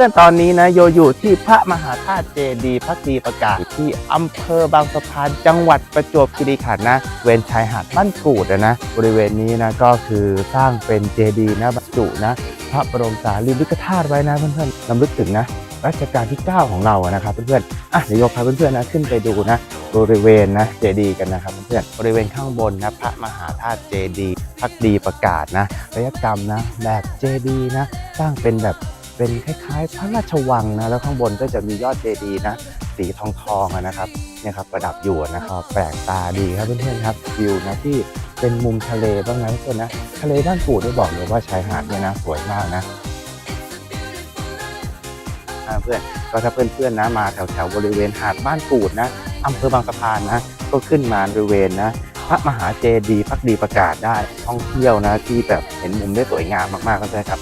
พื่อนตอนนี้นะโยอยู่ที่พระมหาธาตุเจดีย์พักดีประกาศที่อำเภอบางสะพานจังหวัดประจวบคีรีขันธ์นะ เวนชายหาดบ้านกูดอะนะ บริเวณนี้นะก็คือสร้างเป็นเจดีย์นะบรรจุนะพระบรมสารีริกธาตุไว้นะเพื่อนๆลำลึกถึงนะรัชกาลที่ 9 ของเราอะนะครับเพื่อนๆอะเดี๋ยวโยพาเพื่อนๆนะขึ้นไปดูนะบริเวณนะเจดีย์กันนะครับเพื่อนๆบริเวณข้างบนนะพระมหาธาตุเจดีย์พักดีประกาศนะระยะกรรมนะแบบเจดีย์นะสร้างเป็นแบบ เป็นคล้ายๆ พระราชวังนะแล้วข้างบนก็จะมียอดเจดีย์นะสีทองทองๆนะครับเนี่ยครับประดับอยู่นะครับแปลกตาดีครับเพื่อนๆครับวิวนะที่เป็นมุมทะเลบ้างนะเพื่อนนะทะเลบ้านกูดได้บอกเลยว่าชายหาดเนี่ยนะสวยมากนะเพื่อนก็ถ้าเพื่อนๆนะมาแถวๆบริเวณหาดบ้านกูดนะอำเภอบางสะพานนะก็ขึ้นมาบริเวณนะพระมหาเจดีย์พักดีประกาศได้ท่องเที่ยวนะที่แบบเห็นมุมได้สวยงามมากๆเพื่อนๆครับ